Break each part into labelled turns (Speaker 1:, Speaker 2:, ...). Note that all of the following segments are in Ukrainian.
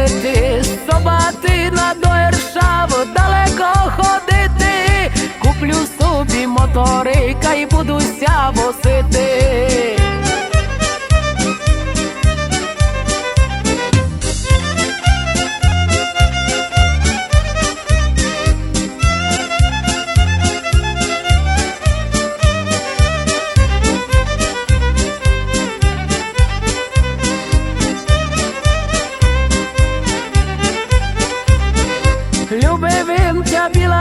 Speaker 1: ходити, собати на доєршаву далеко ходити, куплю собі моторика і буду.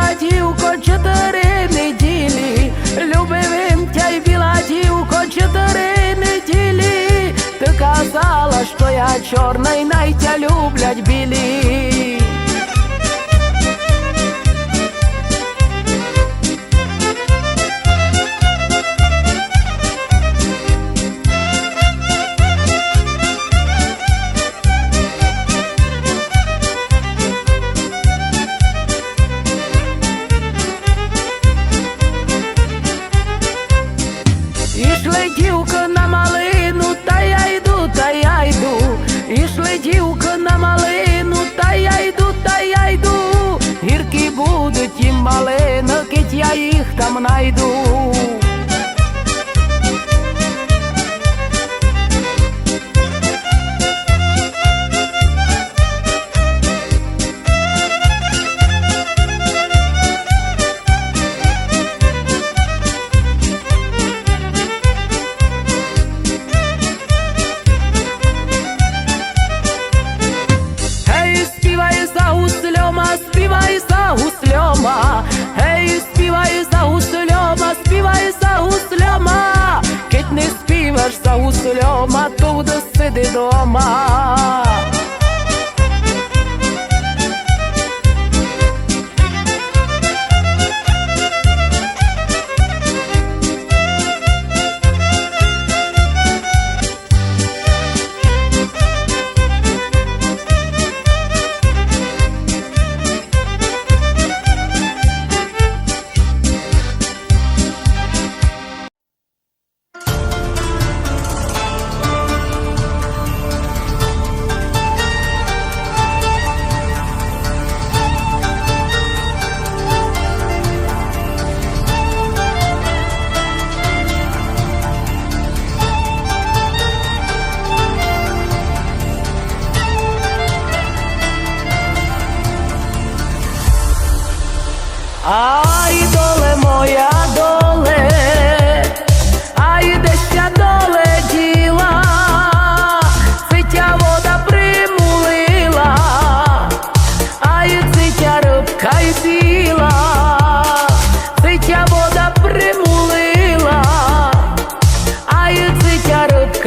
Speaker 1: біла дівко, чотири неділі, любив він тя й біла дівко, чотири неділі, ти казала, що я чорна й найтя люблять білі. знайду.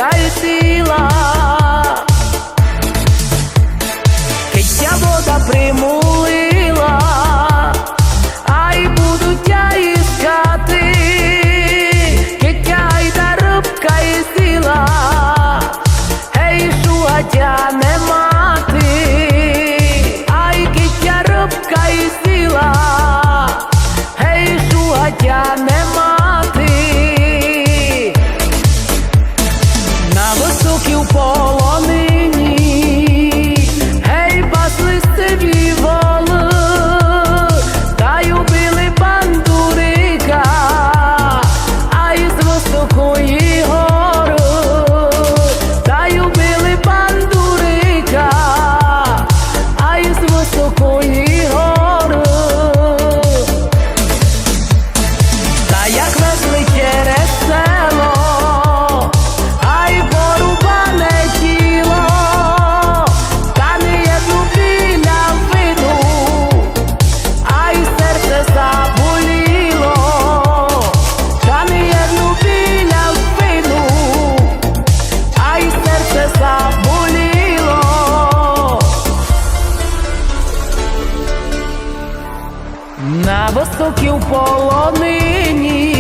Speaker 1: Шукаю сила. високі в полонині.